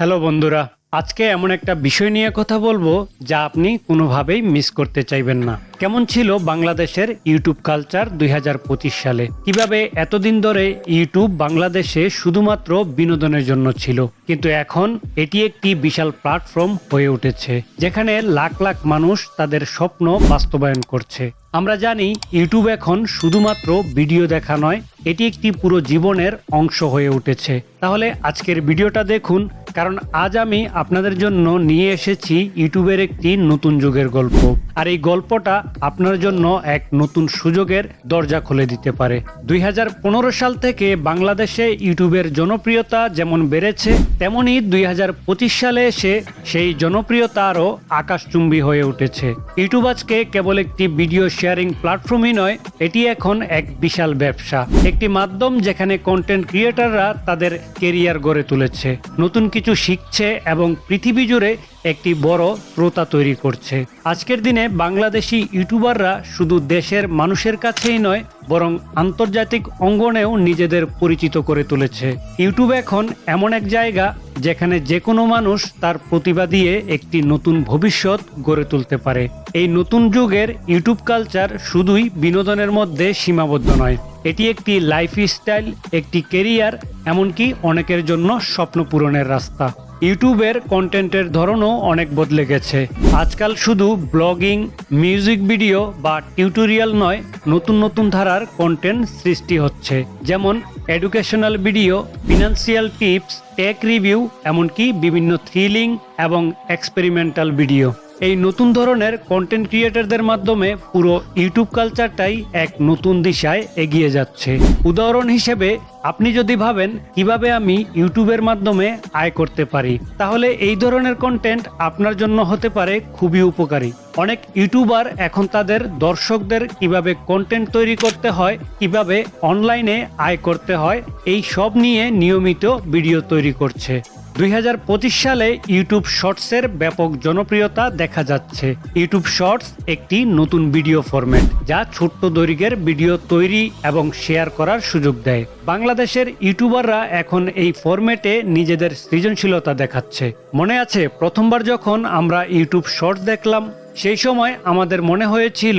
Hello বন্ধুরা, আজকে এমন একটা বিষয় নিয়ে কথা বলব যা আপনি কোনোভাবেই মিস করতে চাইবেন না। কেমন ছিল বাংলাদেশের ইউটিউব কালচার দুই হাজার পঁচিশ সালে? কীভাবে এতদিন ধরে ইউটিউব বাংলাদেশে শুধুমাত্র বিনোদনের জন্য ছিল? কিন্তু এখন এটি একটি বিশাল প্ল্যাটফর্ম হয়ে উঠেছে, যেখানে লাখ লাখ মানুষ তাদের স্বপ্ন বাস্তবায়ন করছে। আমরা জানি ইউটিউব এখন শুধুমাত্র ভিডিও দেখা নয়, এটি একটি পুরো জীবনের অংশ হয়ে উঠেছে। তাহলে আজকের ভিডিওটা দেখুন কারণ আজ আমি আপনাদের জন্য নিয়ে এসেছি ইউটিউবের একটি নতুন যুগের গল্প। আর এই গল্পটা আপনার জন্য এক নতুন সুযোগের দরজা খুলে দিতে পারে। দুই হাজার পনেরো সাল থেকে বাংলাদেশে ইউটিউবের জনপ্রিয়তা যেমন বেড়েছে, তেমনি দুই সালে এসে সেই জনপ্রিয়তা আরও আকাশচুম্বী হয়ে উঠেছে। ইউটিউব আজকে কেবল একটি ভিডিও শেয়ারিং প্ল্যাটফর্মই নয়, এটি এখন এক বিশাল ব্যবসা। একটি মাধ্যম যেখানে কন্টেন্ট ক্রিয়েটাররা তাদের কেরিয়ার গড়ে তুলেছে। নতুন কিছু শিখছে এবং পৃথিবী জুড়ে একটি বড় শ্রোতা তৈরি করছে। আজকের দিনে বাংলাদেশি ইউটিউবাররা শুধু দেশের মানুষের কাছেই নয়, বরং আন্তর্জাতিক অঙ্গনেও নিজেদের পরিচিত করে তুলেছে। ইউটিউব এখন এমন এক জায়গা যেখানে যে কোনো মানুষ তার প্রতিভা দিয়ে একটি নতুন ভবিষ্যৎ গড়ে তুলতে পারে। এই নতুন যুগের ইউটিউব কালচার শুধুই বিনোদনের মধ্যে সীমাবদ্ধ নয়, এটি একটি লাইফস্টাইল, একটি কেরিয়ার এমনকি অনেকের জন্য স্বপ্ন পূরণের রাস্তা। ইউটিউবের কন্টেন্টের ধরনও অনেক বদলে গেছে। আজকাল শুধু ব্লগিং, মিউজিক ভিডিও বা টিউটোরিয়াল নয়, নতুন নতুন ধারার কন্টেন্ট সৃষ্টি হচ্ছে। যেমন educational video, financial tips, tech review, এমনকি বিভিন্ন থ্রিলিং এবং এক্সপেরিমেন্টাল ভিডিও। এই নতুন ধরনের কন্টেন্ট ক্রিয়েটারদের মাধ্যমে পুরো ইউটিউব কালচারটাই এক নতুন দিশায় এগিয়ে যাচ্ছে। উদাহরণ হিসেবে, আপনি যদি ভাবেন কীভাবে আমি ইউটিউবের মাধ্যমে আয় করতে পারি, তাহলে এই ধরনের কন্টেন্ট আপনার জন্য হতে পারে খুবই উপকারী। অনেক ইউটিউবার এখন তাদের দর্শকদের কীভাবে কন্টেন্ট তৈরি করতে হয়, কীভাবে অনলাইনে আয় করতে হয়, এই সব নিয়ে নিয়মিত ভিডিও তৈরি করছে। দুই হাজার পঁচিশ সালে ইউটিউব শর্টসের ব্যাপক জনপ্রিয়তা দেখা যাচ্ছে। ইউটিউব শর্টস একটি নতুন ভিডিও ফরম্যাট, যা ছোট্ট দৈর্ঘ্যের ভিডিও তৈরি এবং শেয়ার করার সুযোগ দেয়। বাংলাদেশের ইউটিউবাররা এখন এই ফরম্যাটে নিজেদের সৃজনশীলতা দেখাচ্ছে। মনে আছে, প্রথমবার যখন আমরা ইউটিউব শর্টস দেখলাম, সেই সময় আমাদের মনে হয়েছিল,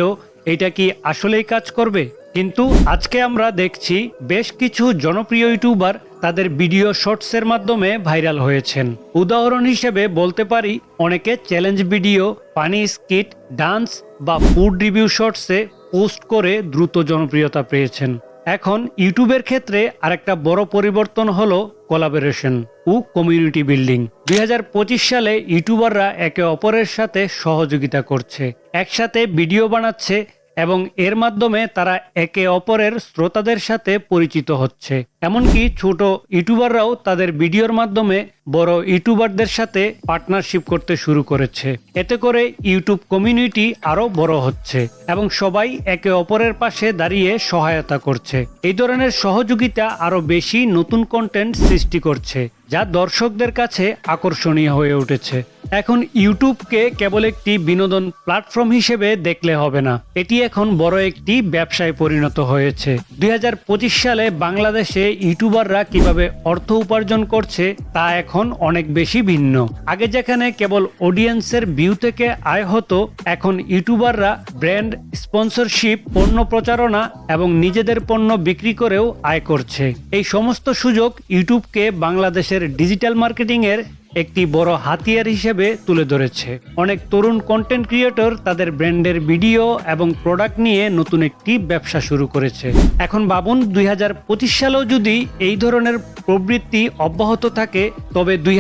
এটা কি আসলেই কাজ করবে? কিন্তু আজকে আমরা দেখছি, বেশ কিছু জনপ্রিয় ইউটিউবার তাদের ভিডিও শর্টসের মাধ্যমে ভাইরাল হয়েছেন। উদাহরণ হিসেবে বলতে পারি, অনেকে challenge video, funny skit, dance বা ফুড রিভিউ শর্টসে পোস্ট করে দ্রুত জনপ্রিয়তা পেয়েছেন। এখন ইউটিউবের ক্ষেত্রে আরেকটা বড় পরিবর্তন হলো কোলাবোরেশন ও কমিউনিটি বিল্ডিং। দুই হাজার পঁচিশ সালে ইউটিউবাররা একে অপরের সাথে সহযোগিতা করছে। একসাথে ভিডিও বানাচ্ছে এবং এর মাধ্যমে তারা একে অপরের শ্রোতাদের সাথে পরিচিত হচ্ছে। এমনকি ছোট ইউটিউবাররাও তাদের ভিডিওর মাধ্যমে বড় ইউটিউবারদের সাথে পার্টনারশিপ করতে শুরু করেছে। এতে করে ইউটিউব কমিউনিটি আরও বড় হচ্ছে এবং সবাই একে অপরের পাশে দাঁড়িয়ে সহায়তা করছে। এই ধরনের সহযোগিতা আরও বেশি নতুন কন্টেন্ট সৃষ্টি করছে, যা দর্শকদের কাছে আকর্ষণীয় হয়ে উঠেছে। এখন ইউটিউবকে কেবল একটি বিনোদন প্ল্যাটফর্ম হিসেবে দেখলে হবে না। এটি এখন বড় একটি ব্যবসায় পরিণত হয়েছে। দুই হাজার পঁচিশ সালে বাংলাদেশে ইউটিউবাররা কীভাবে অর্থ উপার্জন করছে তা এখন অনেক বেশি ভিন্ন। আগে যেখানে কেবল অডিয়েন্সের ভিউ থেকে আয় হতো, এখন ইউটিউবাররা ব্র্যান্ড, স্পন্সরশিপ, পণ্য প্রচারণা এবং নিজেদের পণ্য বিক্রি করেও আয় করছে। এই সমস্ত সুযোগ ইউটিউবকে বাংলাদেশের ডিজিটাল মার্কেটিং এর একটি বড় হাতিয়ার হিসেবে তুলে ধরেছে। অনেক তরুণ কন্টেন্ট ক্রিয়েটর তাদের ব্র্যান্ডের ভিডিও এবং প্রোডাক্ট নিয়ে নতুন একটি ব্যবসা শুরু করেছে। এখন ভাবুন, দুই সালেও যদি এই ধরনের প্রবৃত্তি অব্যাহত থাকে, তবে দুই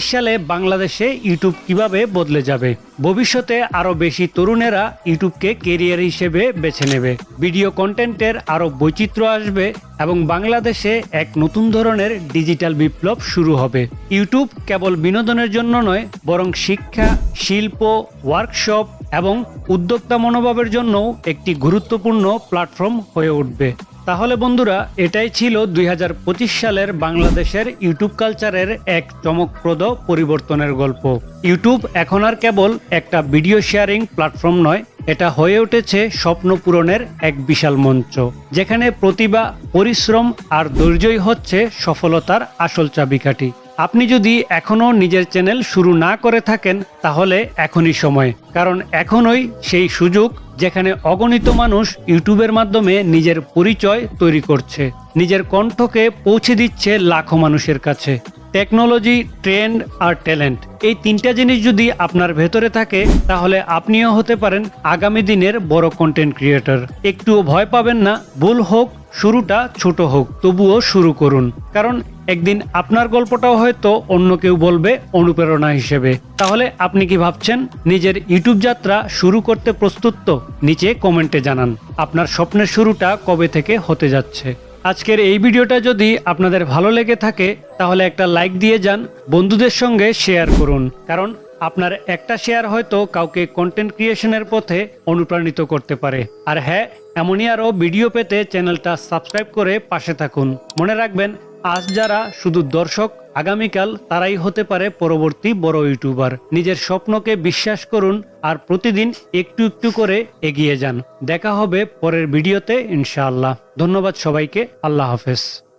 সালে বাংলাদেশে ইউটিউব কীভাবে বদলে যাবে? ভবিষ্যতে আরও বেশি তরুণেরা ইউটিউবকে কেরিয়ার হিসেবে বেছে নেবে। ভিডিও কন্টেন্টের আরও বৈচিত্র্য আসবে এবং বাংলাদেশে এক নতুন ধরনের ডিজিটাল বিপ্লব শুরু হবে। ইউটিউব কেবল বিনোদনের জন্য নয়, বরং শিক্ষা, শিল্প ওয়ার্কশপ এবং উদ্যোক্তা মনোভাবের জন্যও একটি গুরুত্বপূর্ণ প্ল্যাটফর্ম হয়ে উঠবে। তাহলে বন্ধুরা, এটাই ছিল দুই হাজার পঁচিশ সালের বাংলাদেশের ইউটিউব কালচারের এক চমকপ্রদ পরিবর্তনের গল্প। ইউটিউব এখন আর কেবল একটা ভিডিও শেয়ারিং প্ল্যাটফর্ম নয়, এটা হয়ে উঠেছে স্বপ্ন পূরণের এক বিশাল মঞ্চ, যেখানে প্রতিভা, পরিশ্রম আর ধৈর্যই হচ্ছে সফলতার আসল চাবিকাঠি। আপনি যদি এখনও নিজের চ্যানেল শুরু না করে থাকেন, তাহলে এখনই সময়। কারণ এখনই সেই সুযোগ যেখানে অগণিত মানুষ ইউটিউবের মাধ্যমে নিজের পরিচয় তৈরি করছে, নিজের কণ্ঠকে পৌঁছে দিচ্ছে লাখো মানুষের কাছে। টেকনোলজি, ট্রেন্ড আর ট্যালেন্ট, এই তিনটা জিনিস যদি আপনার ভেতরে থাকে, তাহলে আপনিও হতে পারেন আগামী দিনের বড় কন্টেন্ট ক্রিয়েটর একটুও ভয় পাবেন না, ভুল হোক শুরুটা ছোট হোক, তবুও শুরু করুন। কারণ একদিন আপনার গল্পটাও হয়তো অন্য কেউ বলবে অনুপ্রেরণা হিসেবে। তাহলে আপনি কি ভাবছেন, নিজের ইউটিউব যাত্রা শুরু করতে প্রস্তুত তো? নিচে কমেন্টে জানান। আপনার স্বপ্নের শুরুটা কবে থেকে হতে যাচ্ছে? আজকের এই ভিডিওটা যদি আপনাদের ভালো লেগে থাকে, তাহলে একটা লাইক দিয়ে যান, বন্ধুদের সঙ্গে শেয়ার করুন। কারণ আপনার একটা শেয়ার হয়তো কাউকে কন্টেন্ট ক্রিয়েশনের পথে অনুপ্রাণিত করতে পারে। আর হ্যাঁ এমনই আরও ভিডিও পেতে চ্যানেলটা সাবস্ক্রাইব করে পাশে থাকুন। মনে রাখবেন, আজ যারা শুধু দর্শক, আগামীকাল তারাই হতে পারে পরবর্তী বড় ইউটিউবার নিজের স্বপ্নকে বিশ্বাস করুন আর প্রতিদিন একটু একটু করে এগিয়ে যান। দেখা হবে পরের ভিডিওতে ইনশাআল্লাহ। ধন্যবাদ সবাইকে। আল্লাহ হাফেজ।